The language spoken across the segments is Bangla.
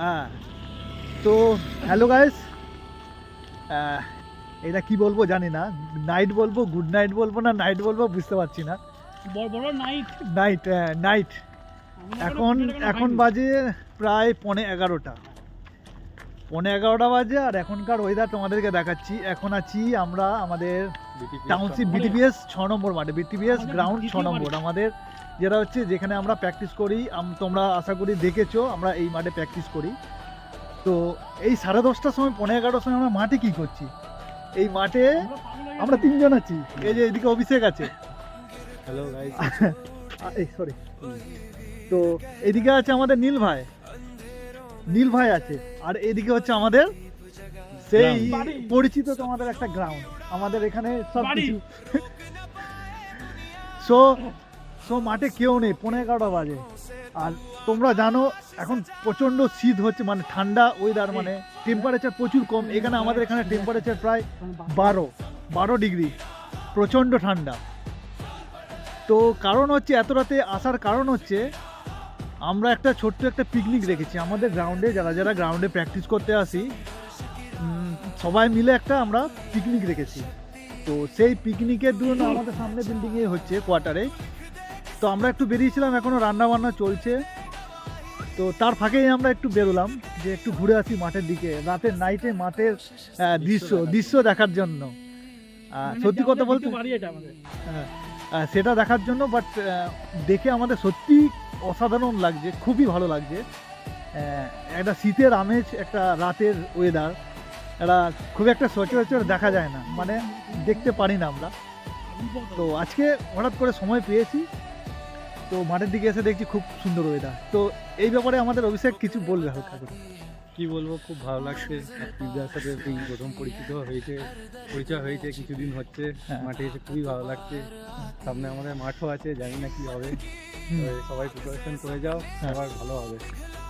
হ্যাঁ। তো হ্যালো গাইস এটা কি বলব জানি না। নাইট বলব গুড নাইট বলব না নাইট বলব বুঝতে পারছি না। বড় নাইট নাইট নাইট এখন এখন বাজে প্রায় পনে এগারোটা। পনে এগারোটা বাজে আর এখনকার ওয়েদার তোমাদেরকে দেখাচ্ছি। এখন আছি আমরা আমাদের টাউনশিপ বিটিপিএস ছ নম্বর। মাঠে বিটিপিএস গ্রাউন্ড ছ নম্বর আমাদের যেটা হচ্ছে যেখানে আমরা প্র্যাকটিস করি তোমরা আশা করি দেখেছ আমরা এই মাঠে প্র্যাকটিস করি। তো এই সাড়ে দশটার সময় পনেরো এগারোটার সময় আমরা মাঠে কি করছি? এই মাঠে আমরা তিনজন আছি। এই যে এদিকে অভিষেক আছে। হ্যালো এই সরি তো এদিকে আছে আমাদের নীল ভাই। নীল ভাই আছে। আর এদিকে হচ্ছে আমাদের সেই। পরিচিত তোমাদের একটা গ্রাউন্ড আমাদের এখানে সব কিছু সো সো মাঠে কেউ নেই পনেরো এগারোটা বাজে। আর তোমরা জানো এখন প্রচণ্ড শীত হচ্ছে মানে ঠান্ডা ওয়েদার মানে। টেম্পারেচার প্রচুর কম। এখানে আমাদের এখানে টেম্পারেচার প্রায় বারো বারো ডিগ্রি। প্রচণ্ড ঠান্ডা। তো কারণ হচ্ছে এত রাতে আসার কারণ হচ্ছে আমরা একটা ছোট্ট একটা পিকনিক রেখেছি। আমাদের গ্রাউন্ডে যারা যারা গ্রাউন্ডে প্র্যাকটিস করতে আসি সবাই মিলে একটা আমরা পিকনিক রেখেছি। তো সেই পিকনিকের জন্য আমাদের সামনে বিল্ডিংয়ে হচ্ছে কোয়ার্টারে তো আমরা একটু বেরিয়েছিলাম এখনও রান্না বান্না চলছে। তো তার ফাঁকেই আমরা একটু বেরোলাম যে একটু ঘুরে আসি মাঠের দিকে রাতের নাইটে মাঠের দৃশ্য দৃশ্য দেখার জন্য। আহ, সত্যি কথা বলতে আমাদের। হ্যাঁ, সেটা দেখার জন্য বাট দেখে আমাদের সত্যি অসাধারণ লাগছে খুবই ভালো লাগছে। একটা শীতের আমেজ একটা রাতের ওয়েদার এটা খুব একটা সচরাচর দেখা যায় না মানে দেখতে পারি না আমরা। তো আজকে হঠাৎ করে সময় পেয়েছি তো মাঠের দিকে এসে দেখছি খুব সুন্দর ওয়েদার তো এই ব্যাপারে আমাদের অভিষেক কিছু বলবে হালকা করে। কি বলব খুব ভালো লাগছে। পিজার সাথে প্রথম পরিচিত হয়েছে পরিচয় হয়েছে কিছুদিন হচ্ছে হ্যাঁ। মাঠে এসে খুবই ভালো লাগছে। সামনে আমাদের মাঠও আছে জানি না কি হবে। সবাই প্রিপারেশন করে যাও হ্যাঁ। সবার ভালো হবে।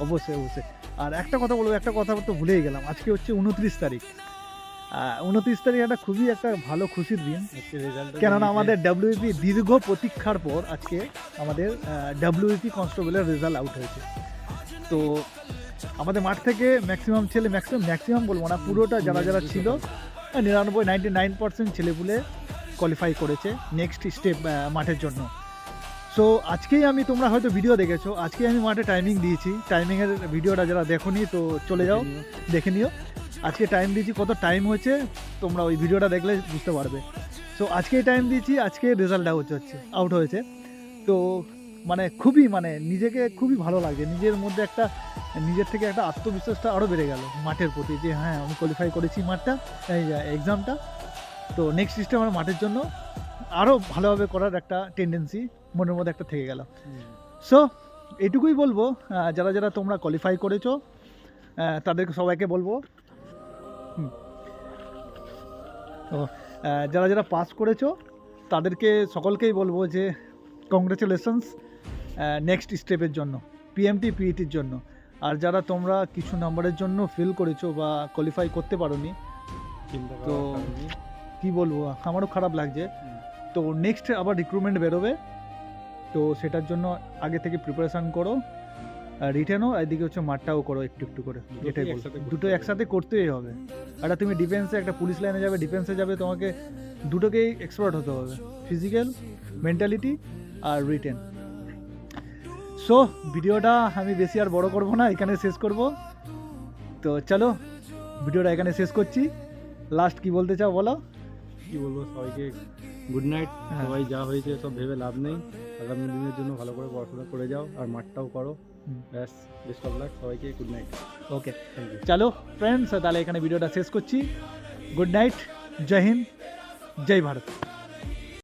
অবশ্যই অবশ্যই। আর একটা কথা বলব একটা কথা তো ভুলেই গেলাম। আজকে হচ্ছে উনত্রিশ তারিখ। উনত্রিশ তারিখ একটা খুবই একটা ভালো খুশির দিন। কেননা আমাদের ডাব্লিউপি দীর্ঘ প্রতীক্ষার পর আজকে আমাদের ডাব্লিউপি কনস্টেবলের রেজাল্ট আউট হয়েছে। তো আমাদের মাঠ থেকে ম্যাক্সিমাম ছেলে ম্যাক্সিমাম ম্যাক্সিমাম বলব না পুরোটা যারা যারা ছিল নিরানব্বই নাইনটি নাইন পার্সেন্ট ছেলেপুলে কোয়ালিফাই করেছে নেক্সট স্টেপ মাঠের জন্য। সো আজকেই আমি তোমরা হয়তো ভিডিও দেখেছ। আজকেই আমি মাঠে টাইমিং দিয়েছি। টাইমিংয়ের ভিডিওটা যারা দেখোনি তো চলে যাও দেখে নিও। আজকে টাইম দিয়েছি কত টাইম হয়েছে তোমরা ওই ভিডিওটা দেখলে বুঝতে পারবে। সো আজকে টাইম দিয়েছি আজকে রেজাল্ট আউট হচ্ছে আউট হয়েছে। তো মানে খুবই মানে নিজেকে খুবই ভালো লাগে। নিজের মধ্যে একটা নিজের থেকে একটা আত্মবিশ্বাসটা আরও বেড়ে গেল মাঠের প্রতি যে হ্যাঁ আমি কোয়ালিফাই করেছি মাঠটা এই এক্সামটা তো নেক্সট সিস্টেম আমার মাঠের জন্য আরও ভালোভাবে করার একটা টেন্ডেন্সি মনের মধ্যে একটা থেকে গেল। সো এটুকুই বলব যারা যারা তোমরা কোয়ালিফাই করেছ তাদেরকে সবাইকে বলব তো যারা যারা পাস করেছ তাদেরকে সকলকেই বলব যে কংগ্রেচুলেশনস নেক্সট স্টেপের জন্য পিএমটি পিইটির E জন্য। আর যারা তোমরা কিছু নাম্বারের জন্য ফিল করেছ বা কোয়ালিফাই করতে পারোনি চিন্তা তো কি বলব আমারও খারাপ লাগছে। তো নেক্সট আবার রিক্রুটমেন্ট বেরোবে। তো সেটার জন্য আগে থেকে প্রিপারেশান করো রিটেনও এদিকে হচ্ছে মাঠটাও করো একটু একটু করে। এটাই দুটো একসাথে করতেই হবে। একটা তুমি ডিফেন্সে একটা পুলিশ লাইনে যাবে ডিফেন্সে যাবে তোমাকে দুটোকেই এক্সপার্ট হতে হবে। ফিজিক্যাল মেন্টালিটি আর রিটেন সো ভিডিওটা আমি বেশি আর বড় করব না এখানে শেষ করব। তো চলো ভিডিওটা এখানে শেষ করছি। লাস্ট কি বলতে চাও বলো? কি বলব সবাইকে গুড নাইট হ্যাঁ। সবাই যা হয়েছে সব ভেবে লাভ নেই। আগামী দিনের জন্য ভালো করে পড়াশোনা করে যাও আর মাঠটাও করো। ব্যাস বেস্ট অফ লাক সবাইকে good night okay thank you চলো ফ্রেন্ডস তাহলে এখানে ভিডিওটা শেষ করছি। গুড নাইট জয় হিন্দ জয় ভারত